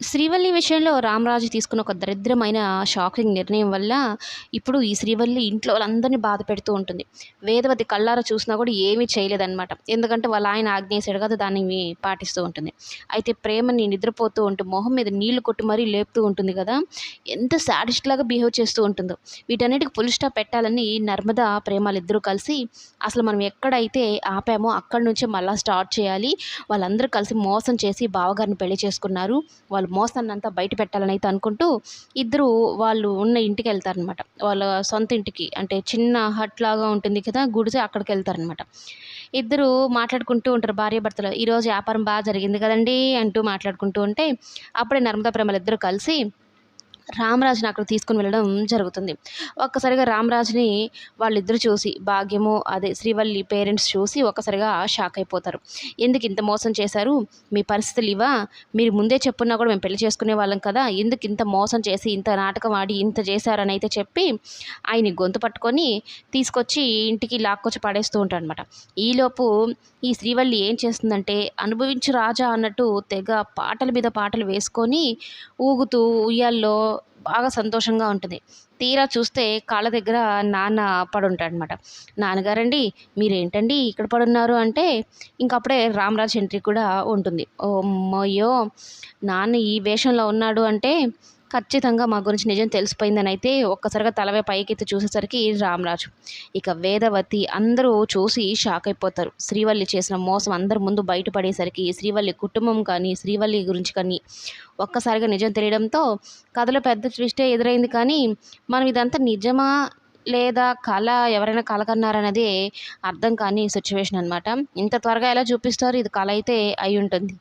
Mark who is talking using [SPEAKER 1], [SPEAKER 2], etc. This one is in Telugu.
[SPEAKER 1] శ్రీవల్లి విషయంలో రామరాజు తీసుకున్న ఒక దరిద్రమైన షాకింగ్ నిర్ణయం వల్ల ఇప్పుడు ఈ శ్రీవల్లి ఇంట్లో వాళ్ళందరినీ బాధ పెడుతూ ఉంటుంది. వేదవతి కళ్ళారా చూసినా కూడా ఏమీ చేయలేదన్నమాట. ఎందుకంటే వాళ్ళ ఆయన ఆగ్నేశాడు కదా దాన్ని పాటిస్తూ ఉంటుంది. అయితే ప్రేమని నిద్రపోతూ ఉంటూ మొహం మీద నీళ్ళు కొట్టి మరీ లేపుతూ ఉంటుంది కదా. ఎంత సాడిస్ట్ లాగా బిహేవ్ చేస్తూ ఉంటుందో. వీటన్నిటికి ఫుల్ స్టాప్ పెట్టాలని నర్మదా ప్రేమాలు ఇద్దరూ కలిసి అసలు మనం ఎక్కడైతే ఆపామో అక్కడి నుంచే మళ్ళీ స్టార్ట్ చేయాలి. వాళ్ళందరూ కలిసి మోసం చేసి బావగారిని పెళ్ళి చేసుకున్నారు. వాళ్ళు మోసాన్ని అంతా బయట పెట్టాలని అయితే అనుకుంటూ ఇద్దరు వాళ్ళు ఉన్న ఇంటికి వెళ్తారనమాట వాళ్ళ సొంత ఇంటికి అంటే చిన్న హట్ లాగా ఉంటుంది కదా గుడిసె అక్కడికి వెళ్తారనమాట ఇద్దరు మాట్లాడుకుంటూ ఉంటారు భార్య భర్తలు ఈరోజు వ్యాపారం బాగా జరిగింది కదండి అంటూ మాట్లాడుకుంటూ ఉంటే అప్పుడే నర్మదా ప్రేమలు ఇద్దరు కలిసి రామరాజుని అక్కడ తీసుకుని వెళ్ళడం జరుగుతుంది. ఒక్కసారిగా రామరాజుని వాళ్ళిద్దరు చూసి భాగ్యము అదే శ్రీవల్లి పేరెంట్స్ చూసి ఒక్కసారిగా షాక్ అయిపోతారు. ఎందుకు ఇంత మోసం చేశారు? మీ పరిస్థితులు ఇవా మీరు ముందే చెప్పున్నా కూడా మేము పెళ్ళి చేసుకునే వాళ్ళం కదా. ఎందుకు ఇంత మోసం చేసి ఇంత నాటకం ఆడి ఇంత చేశారని అయితే చెప్పి ఆయన గొంతు పట్టుకొని తీసుకొచ్చి ఇంటికి లాక్కొచ్చి పడేస్తూ ఉంటాడు అనమాట ఈలోపు ఈ శ్రీవల్లి ఏం చేస్తుందంటే అనుభవించు రాజా అన్నట్టు తెగ పాటల మీద పాటలు వేసుకొని ఊగుతూ ఉయ్యాల్లో బాగా సంతోషంగా ఉంటుంది. తీరా చూస్తే కాళ్ళ దగ్గర నాన్న పడుంటాడనమాట నాన్నగారండి మీరేంటండి ఇక్కడ పడున్నారు అంటే ఇంకప్పుడే రామరాజ్ ఎంట్రీ కూడా ఉంటుంది. ఓ అమ్మయ్యో నాన్న ఈ వేషంలో ఉన్నాడు అంటే ఖచ్చితంగా మా గురించి నిజం తెలిసిపోయిందని అయితే ఒక్కసారిగా తలవే పైకెత్తి చూసేసరికి రామరాజు. ఇక వేదవతి అందరూ చూసి షాక్ అయిపోతారు. శ్రీవల్లి చేసిన మోసం అందరి ముందు బయటపడేసరికి శ్రీవల్లి కుటుంబం కానీ శ్రీవల్లి గురించి కానీ ఒక్కసారిగా నిజం తెలియడంతో కథలో పెద్ద ట్విస్టే ఎదురైంది కానీ మనం ఇదంతా నిజమా లేదా కళ? ఎవరైనా కళ కన్నారనేది అర్థం కాని సిచ్యువేషన్ అనమాట ఇంత త్వరగా ఎలా చూపిస్తారు? ఇది కళ అయితే అయి ఉంటుంది.